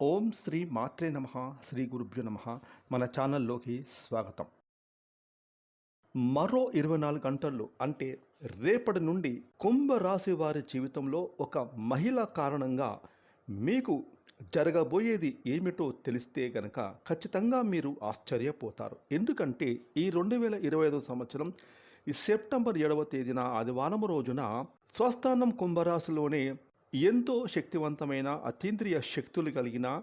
ఓం శ్రీ మాత్రే నమ శ్రీ గురుభ్యో నమ. మన ఛానల్లోకి స్వాగతం. మరో ఇరవై నాలుగు గంటల్లో అంటే రేపటి నుండి కుంభరాశి వారి జీవితంలో ఒక మహిళ కారణంగా మీకు జరగబోయేది ఏమిటో తెలిస్తే గనక ఖచ్చితంగా మీరు ఆశ్చర్యపోతారు. ఎందుకంటే ఈ రెండు వేల ఇరవై ఐదో సంవత్సరం ఈ సెప్టెంబర్ ఏడవ తేదీన ఆదివారం రోజున స్వస్థానం కుంభరాశిలోనే ఎంతో శక్తివంతమైన అతీంద్రియ శక్తులు కలిగిన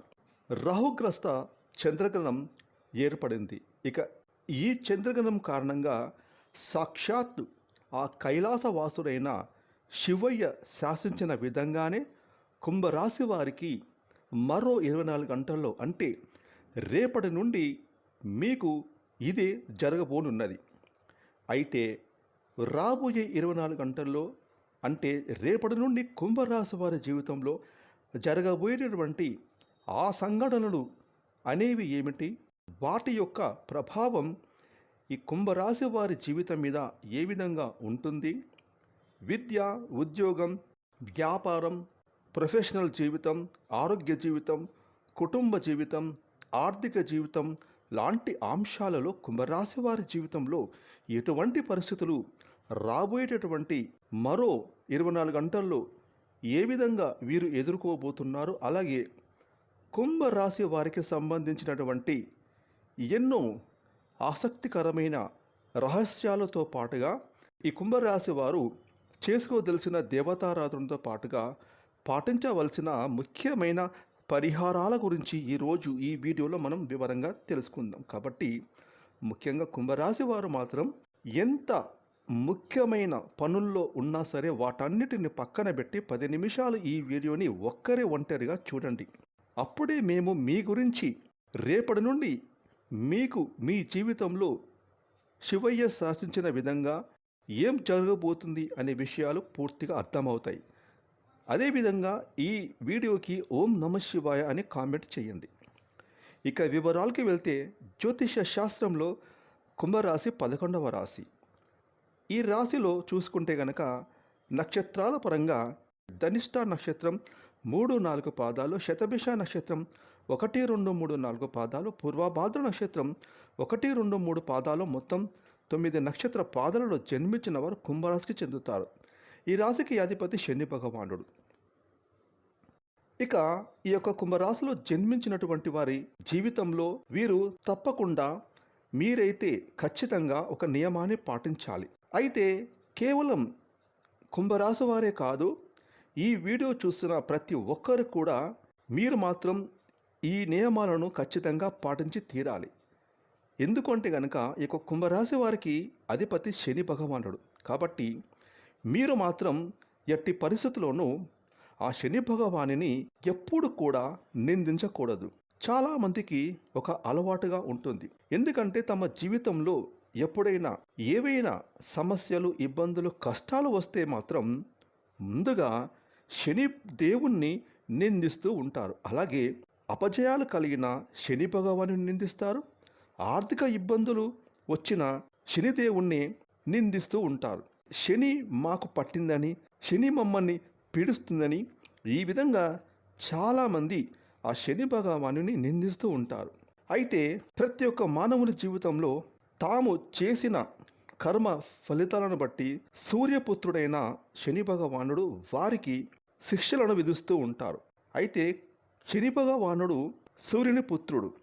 రాహుగ్రస్త చంద్రగ్రహణం ఏర్పడింది. ఇక ఈ చంద్రగ్రహణం కారణంగా సాక్షాత్తు ఆ కైలాసవాసుడైన శివయ్య శాసించిన విధంగానే కుంభరాశి వారికి మరో ఇరవై నాలుగు గంటల్లో అంటే రేపటి నుండి మీకు ఇది జరగబోనున్నది. అయితే రాబోయే ఇరవై నాలుగు గంటల్లో అంటే రేపటి నుండి కుంభరాశి వారి జీవితంలో జరగబోయేటటువంటి ఆ సంఘటనలు అనేవి ఏమిటి? వాటి యొక్క ప్రభావం ఈ కుంభరాశి వారి జీవితం మీద ఏ విధంగా ఉంటుంది? విద్య ఉద్యోగం వ్యాపారం ప్రొఫెషనల్ జీవితం ఆరోగ్య జీవితం కుటుంబ జీవితం ఆర్థిక జీవితం లాంటి అంశాలలో కుంభరాశి వారి జీవితంలో ఎటువంటి పరిస్థితులు రాబోయేటటువంటి మరో ఇరవై నాలుగు గంటల్లో ఏ విధంగా వీరు ఎదుర్కోబోతున్నారు అలాగే కుంభరాశి వారికి సంబంధించినటువంటి ఎన్నో ఆసక్తికరమైన రహస్యాలతో పాటుగా ఈ కుంభరాశి వారు చేసుకోదలిసిన దేవతారాధనతో పాటుగా పాటించవలసిన ముఖ్యమైన పరిహారాల గురించి ఈరోజు ఈ వీడియోలో మనం వివరంగా తెలుసుకుందాం. కాబట్టి ముఖ్యంగా కుంభరాశి వారు మాత్రం ఎంత ముఖ్యమైన పనుల్లో ఉన్నా సరే వాటన్నిటిని పక్కన పెట్టి పది నిమిషాలు ఈ వీడియోని ఒక్కరే ఒంటరిగా చూడండి. అప్పుడే మేము మీ గురించి రేపటి నుండి మీకు మీ జీవితంలో శివయ్య శాసించిన విధంగా ఏం జరగబోతుంది అనే విషయాలు పూర్తిగా అర్థమవుతాయి. అదేవిధంగా ఈ వీడియోకి ఓం నమ శివాయ అని కామెంట్ చేయండి. ఇక వివరాలకి వెళ్తే జ్యోతిష శాస్త్రంలో కుంభరాశి పదకొండవ రాశి. ఈ రాశిలో చూసుకుంటే గనక నక్షత్రాల పరంగా ధనిష్ట నక్షత్రం మూడు నాలుగు పాదాలు శతభిష నక్షత్రం ఒకటి రెండు మూడు నాలుగు పాదాలు పూర్వభాద్ర నక్షత్రం ఒకటి రెండు మూడు పాదాలు మొత్తం తొమ్మిది నక్షత్ర పాదాలలో జన్మించిన వారు కుంభరాశికి చెందుతారు. ఈ రాశికి అధిపతి శని భగవానుడు. ఇక ఈ యొక్క కుంభరాశిలో జన్మించినటువంటి వారి జీవితంలో వీరు తప్పకుండా మీరైతే ఖచ్చితంగా ఒక నియమాన్ని పాటించాలి. అయితే కేవలం కుంభరాశి వారే కాదు ఈ వీడియో చూస్తున్న ప్రతి ఒక్కరు కూడా మీరు మాత్రం ఈ నియమాలను ఖచ్చితంగా పాటించి తీరాలి. ఎందుకంటే కనుక ఈ యొక్క కుంభరాశి వారికి అధిపతి శని భగవానుడు. కాబట్టి మీరు మాత్రం ఎట్టి పరిస్థితుల్లోనూ ఆ శని భగవానిని ఎప్పుడు కూడా నిందించకూడదు. చాలామందికి ఒక అలవాటుగా ఉంటుంది. ఎందుకంటే తమ జీవితంలో ఎప్పుడైనా ఏవైనా సమస్యలు ఇబ్బందులు కష్టాలు వస్తే మాత్రం ముందుగా శని దేవుణ్ణి నిందిస్తూ ఉంటారు. అలాగే అపజయాలు కలిగిన శని భగవాను నిందిస్తారు. ఆర్థిక ఇబ్బందులు వచ్చిన శనిదేవుణ్ణి నిందిస్తూ ఉంటారు. శని మాకు పట్టిందని శని మమ్మల్ని పీడిస్తుందని ఈ విధంగా చాలామంది ఆ శని భగవానుని నిందిస్తూ ఉంటారు. అయితే ప్రతి ఒక్క మానవుని జీవితంలో తాము చేసిన కర్మ ఫలితాలను బట్టి సూర్యపుత్రుడైన శని భగవానుడు వారికి శిక్షలను విధిస్తూ ఉంటారు. అయితే శని భగవానుడు సూర్యుని పుత్రుడు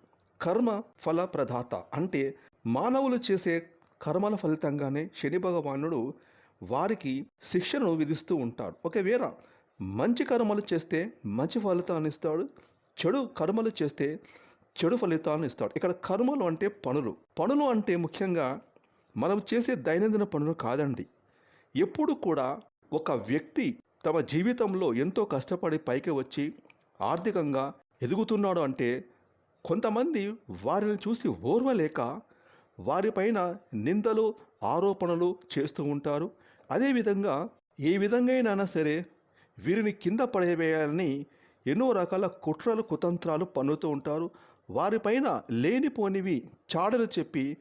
కర్మ ఫల ప్రదాత అంటే మానవులు చేసే కర్మల ఫలితంగానే శని భగవానుడు వారికి శిక్షను విధిస్తూ ఉంటాడు. ఒకవేళ మంచి కర్మలు చేస్తే మంచి ఫలితాన్ని ఇస్తాడు చెడు కర్మలు చేస్తే చెడు ఫలితాలను ఇస్తాడు. ఇక్కడ కర్మలు అంటే పనులు. పనులు అంటే ముఖ్యంగా మనం చేసే దైనందిన పనులు కాదండి. ఎప్పుడు కూడా ఒక వ్యక్తి తమ జీవితంలో ఎంతో కష్టపడి పైకి వచ్చి ఆర్థికంగా ఎదుగుతున్నాడు అంటే కొంతమంది వారిని చూసి ఓర్వలేక వారిపైన నిందలు ఆరోపణలు చేస్తూ ఉంటారు. అదేవిధంగా ఏ విధంగా అయినా సరే వీరిని కింద పడేవేయాలని ఎన్నో రకాల కుట్రలు కుతంత్రాలు పన్నుతూ ఉంటారు. వారిపైన లేనిపోనివి చాడలు చెప్పి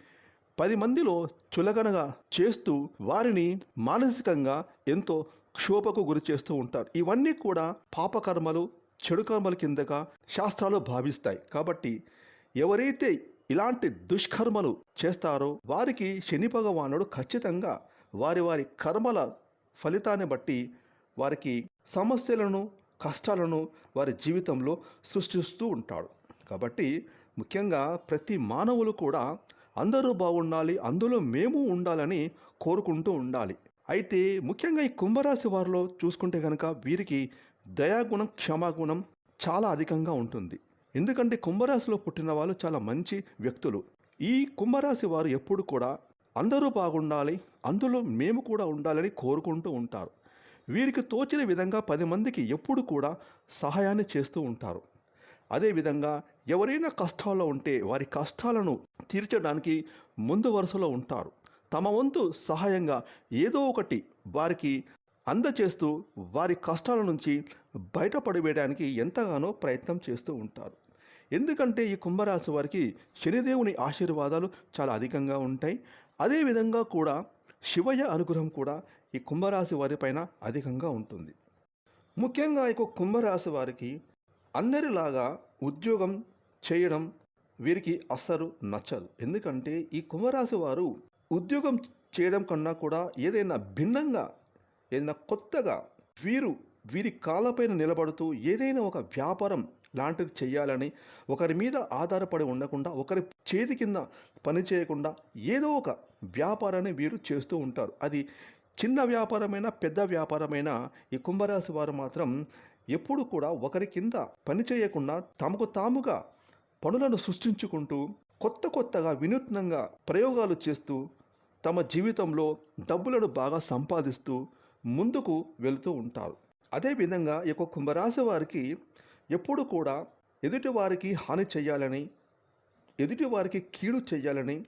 పది మందిలో చులకనగా చేస్తూ వారిని మానసికంగా ఎంతో క్షోభకు గురి చేస్తూ ఉంటారు. ఇవన్నీ కూడా పాపకర్మలు చెడు కర్మల కిందగా శాస్త్రాలు భావిస్తాయి. కాబట్టి ఎవరైతే ఇలాంటి దుష్కర్మలు చేస్తారో వారికి శని భగవానుడు ఖచ్చితంగా వారి వారి కర్మల ఫలితాన్ని బట్టి వారికి సమస్యలను కష్టాలను వారి జీవితంలో సృష్టిస్తూ ఉంటాడు. కాబట్టి ముఖ్యంగా ప్రతి మానవులు కూడా అందరూ బాగుండాలి అందులో మేము ఉండాలని కోరుకుంటూ ఉండాలి. అయితే ముఖ్యంగా ఈ కుంభరాశి వారిలో చూసుకుంటే కనుక వీరికి దయాగుణం క్షమాగుణం చాలా అధికంగా ఉంటుంది. ఎందుకంటే కుంభరాశిలో పుట్టిన వాళ్ళు చాలా మంచి వ్యక్తులు. ఈ కుంభరాశి వారు ఎప్పుడు కూడా అందరూ బాగుండాలి అందులో మేము కూడా ఉండాలని కోరుకుంటూ ఉంటారు. వీరికి తోచిన విధంగా పది మందికి ఎప్పుడు కూడా సహాయాన్ని చేస్తూ ఉంటారు. అదేవిధంగా ఎవరైనా కష్టాల్లో ఉంటే వారి కష్టాలను తీర్చడానికి ముందు వరుసలో ఉంటారు. తమ వంతు సహాయంగా ఏదో ఒకటి వారికి అందచేస్తూ వారి కష్టాల నుంచి బయటపడివేయడానికి ఎంతగానో ప్రయత్నం చేస్తూ ఉంటారు. ఎందుకంటే ఈ కుంభరాశి వారికి శనిదేవుని ఆశీర్వాదాలు చాలా అధికంగా ఉంటాయి. అదేవిధంగా కూడా శివయ్య అనుగ్రహం కూడా ఈ కుంభరాశి వారిపైన అధికంగా ఉంటుంది. ముఖ్యంగా ఈ కుంభరాశి వారికి అందరిలాగా ఉద్యోగం చేయడం వీరికి అస్సలు నచ్చదు. ఎందుకంటే ఈ కుంభరాశి వారు ఉద్యోగం చేయడం కన్నా కూడా ఏదైనా భిన్నంగా ఏదైనా కొత్తగా వీరు వీరి కాళ్ళపైన నిలబడుతూ ఏదైనా ఒక వ్యాపారం లాంటిది చేయాలని ఒకరి మీద ఆధారపడి ఉండకుండా ఒకరి చేతి కింద పని చేయకుండా ఏదో ఒక వ్యాపారాన్ని వీరు చేస్తూ ఉంటారు. అది చిన్న వ్యాపారమైనా పెద్ద వ్యాపారమైనా ఈ కుంభరాశి వారు మాత్రం ఎప్పుడు కూడా ఒకరి కింద పని చేయకుండా తమకు తాముగా పనులను సృష్టించుకుంటూ కొత్త కొత్తగా వినూత్నంగా ప్రయోగాలు చేస్తూ తమ జీవితంలో డబ్బులను బాగా సంపాదిస్తూ ముందుకు వెళుతూ ఉంటారు. అదేవిధంగా ఈ యొక్క కుంభరాశి వారికి ఎప్పుడు కూడా ఎదుటి వారికి హాని చేయాలని ఎదుటి వారికి కీడు చేయాలని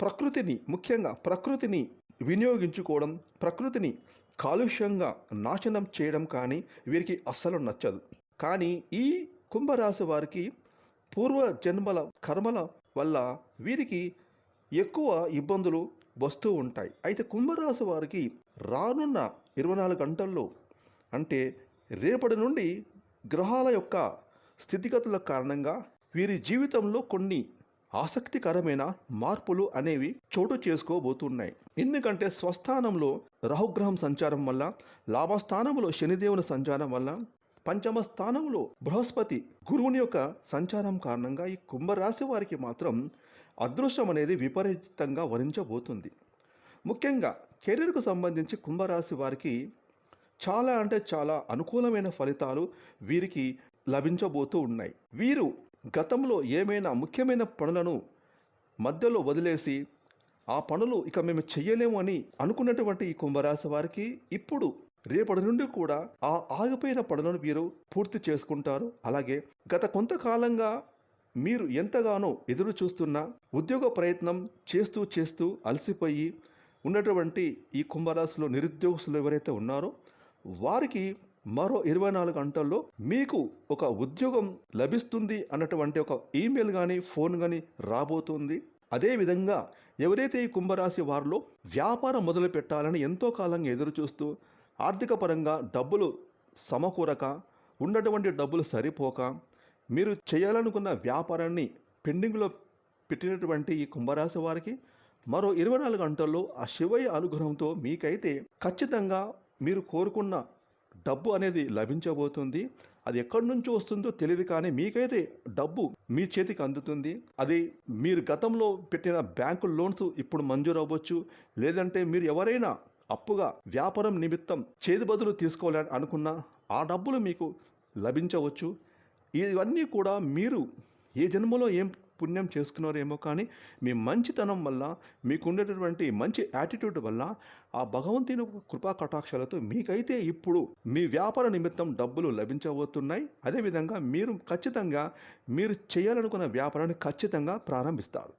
ప్రకృతిని ముఖ్యంగా ప్రకృతిని వినియోగించుకోవడం ప్రకృతిని కాలుష్యంగా నాశనం చేయడం కానీ వీరికి అస్సలు నచ్చదు. కానీ ఈ కుంభరాశి వారికి పూర్వ జన్మల కర్మల వల్ల వీరికి ఎక్కువ ఇబ్బందులు వస్తూ ఉంటాయి. అయితే కుంభరాశి వారికి రానున్న ఇరవై నాలుగు గంటల్లో అంటే రేపటి నుండి గ్రహాల యొక్క స్థితిగతుల కారణంగా వీరి జీవితంలో కొన్ని ఆసక్తికరమైన మార్పులు అనేవి చోటు చేసుకోబోతున్నాయి. ఎందుకంటే స్వస్థానంలో రాహుగ్రహం సంచారం వల్ల లాభస్థానంలో శనిదేవుని సంచారం వల్ల పంచమ స్థానంలో బృహస్పతి గురువుని యొక్క సంచారం కారణంగా ఈ కుంభరాశి వారికి మాత్రం అదృష్టం అనేది విపరీతంగా వరించబోతుంది. ముఖ్యంగా కెరీర్కు సంబంధించి కుంభరాశి వారికి చాలా అంటే చాలా అనుకూలమైన ఫలితాలు వీరికి లభించబోతూ ఉన్నాయి. వీరు గతంలో ఏమైనా ముఖ్యమైన పనులను మధ్యలో వదిలేసి ఆ పనులు ఇక మేము చెయ్యలేము అని అనుకున్నటువంటి ఈ కుంభరాశి వారికి ఇప్పుడు రేపటి నుండి కూడా ఆ ఆగిపోయిన పనులను మీరు పూర్తి చేసుకుంటారు. అలాగే గత కొంతకాలంగా మీరు ఎంతగానో ఎదురు చూస్తున్న ఉద్యోగ ప్రయత్నం చేస్తూ చేస్తూ అలసిపోయి ఉన్నటువంటి ఈ కుంభరాశిలో నిరుద్యోగస్తులు ఎవరైతే ఉన్నారో వారికి మరో ఇరవై నాలుగు గంటల్లో మీకు ఒక ఉద్యోగం లభిస్తుంది అన్నటువంటి ఒక ఈమెయిల్ కానీ ఫోన్ కానీ రాబోతుంది. అదేవిధంగా ఎవరైతే ఈ కుంభరాశి వారిలో వ్యాపారం మొదలు పెట్టాలని ఎంతో కాలంగా ఎదురు చూస్తూ ఆర్థిక పరంగా డబ్బులు సమకూరక ఉన్నటువంటి డబ్బులు సరిపోక మీరు చేయాలనుకున్న వ్యాపారాన్ని పెండింగ్లో పెట్టినటువంటి ఈ కుంభరాశి వారికి మరో ఇరవై నాలుగు గంటల్లో ఆ శివయ్య అనుగ్రహంతో మీకైతే ఖచ్చితంగా మీరు కోరుకున్న డబ్బు అనేది లభించబోతుంది. అది ఎక్కడి నుంచి వస్తుందో తెలియదు కానీ మీకైతే డబ్బు మీ చేతికి అందుతుంది. అది మీరు గతంలో పెట్టిన బ్యాంకు లోన్స్ ఇప్పుడు మంజూరు అవ్వచ్చు. లేదంటే మీరు ఎవరైనా అప్పుగా వ్యాపారం నిమిత్తం చేతి బదులు తీసుకోవాలని అనుకున్న ఆ డబ్బులు మీకు లభించవచ్చు. ఇవన్నీ కూడా మీరు ఏ జన్మలో ఏం పుణ్యం చేసుకున్నారేమో కానీ మీ మంచితనం వల్ల మీకు ఉండేటటువంటి మంచి యాటిట్యూడ్ వల్ల ఆ భగవంతుని కృపా కటాక్షాలతో మీకైతే ఇప్పుడు మీ వ్యాపార నిమిత్తం డబ్బులు లభించబోతున్నాయి. అదేవిధంగా మీరు ఖచ్చితంగా మీరు చేయాలనుకున్న వ్యాపారాన్ని ఖచ్చితంగా ప్రారంభిస్తారు.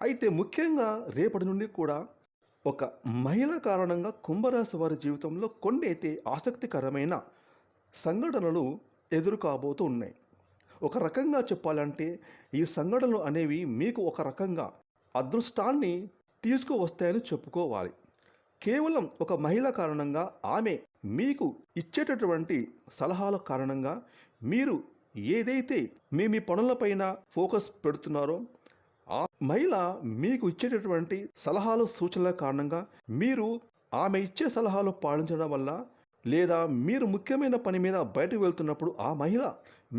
అయితే ముఖ్యంగా రేపటి నుండి కూడా ఒక మహిళ కారణంగా కుంభరాశి వారి జీవితంలో కొన్ని అయితే ఆసక్తికరమైన సంఘటనలు ఎదురు కాబోతూ ఉన్నాయి. ఒక రకంగా చెప్పాలంటే ఈ సంఘటనలు అనేవి మీకు ఒక రకంగా అదృష్టాన్ని తీసుకువస్తాయని చెప్పుకోవాలి. కేవలం ఒక మహిళ కారణంగా ఆమె మీకు ఇచ్చేటటువంటి సలహాల కారణంగా మీరు ఏదైతే మీ మీ పనులపైన ఫోకస్ పెడుతున్నారో ఆ మహిళ మీకు ఇచ్చేటటువంటి సలహాలు సూచనల కారణంగా మీరు ఆమె ఇచ్చే సలహాలు పాటించడం వల్ల లేదా మీరు ముఖ్యమైన పని మీద బయటకు వెళ్తున్నప్పుడు ఆ మహిళ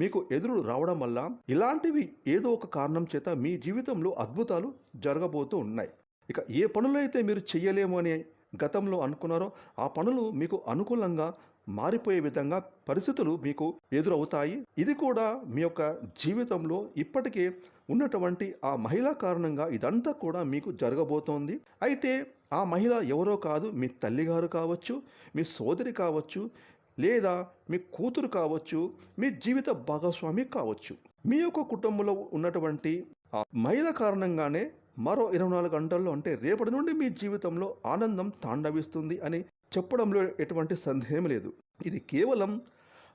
మీకు ఎదురు రావడం వల్ల ఇలాంటివి ఏదో ఒక కారణం చేత మీ జీవితంలో అద్భుతాలు జరగబోతూ ఉన్నాయి. ఇక ఏ పనులైతే మీరు చెయ్యలేము అని గతంలో అనుకున్నారో ఆ పనులు మీకు అనుకూలంగా మారిపోయే విధంగా పరిస్థితులు మీకు ఎదురవుతాయి. ఇది కూడా మీ యొక్క జీవితంలో ఇప్పటికే ఉన్నటువంటి ఆ మహిళ కారణంగా ఇదంతా కూడా మీకు జరగబోతోంది. అయితే ఆ మహిళ ఎవరో కాదు మీ తల్లిగారు కావచ్చు మీ సోదరి కావచ్చు లేదా మీ కూతురు కావచ్చు మీ జీవిత భాగస్వామి కావచ్చు. మీ యొక్క కుటుంబంలో ఉన్నటువంటి ఆ మహిళ కారణంగానే మరో ఇరవై నాలుగు గంటల్లో అంటే రేపటి నుండి మీ జీవితంలో ఆనందం తాండవిస్తుంది అని చెప్పడంలో ఎటువంటి సందేహం లేదు. ఇది కేవలం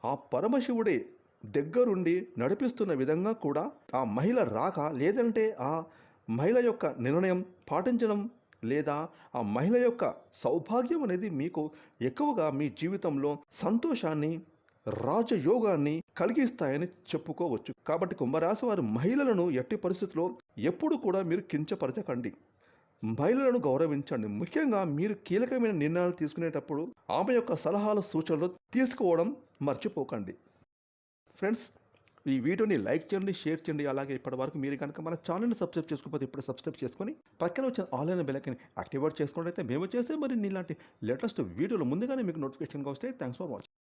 ఆ పరమశివుడే దగ్గరుండి నడిపిస్తున్న విధంగా కూడా ఆ మహిళ రాక లేదంటే ఆ మహిళ యొక్క నిర్ణయం పాటించడం లేదా ఆ మహిళ యొక్క సౌభాగ్యం అనేది మీకు ఎక్కువగా మీ జీవితంలో సంతోషాన్ని రాజయోగాన్ని కలిగిస్తాయని చెప్పుకోవచ్చు. కాబట్టి కుంభరాశి వారి మహిళలను ఎట్టి పరిస్థితుల్లో ఎప్పుడు కూడా మీరు కించపరచకండి. మహిళలను గౌరవించండి. ముఖ్యంగా మీరు కీలకమైన నిర్ణయాలు తీసుకునేటప్పుడు ఆమె యొక్క సలహాల సూచనలు తీసుకోవడం మర్చిపోకండి. ఫ్రెండ్స్ ఈ వీడియోని లైక్ చేయండి షేర్ చేయండి. అలాగే ఇప్పటి వరకు మీరు కనుక మన ఛానల్ని సబ్స్క్రైబ్ చేసుకోకపోతే ఇప్పుడు సబ్స్క్రైబ్ చేసుకొని పక్కన వచ్చిన ఆన్లైన్ బెలకని యాక్టివేట్ చేసుకున్నట్లయితే మేము చేస్తే మరి ఇలాంటి లేటెస్ట్ వీడియోలు ముందుగానే మీకు నోటిఫికేషన్గా వస్తే థ్యాంక్స్ ఫర్ వాచింగ్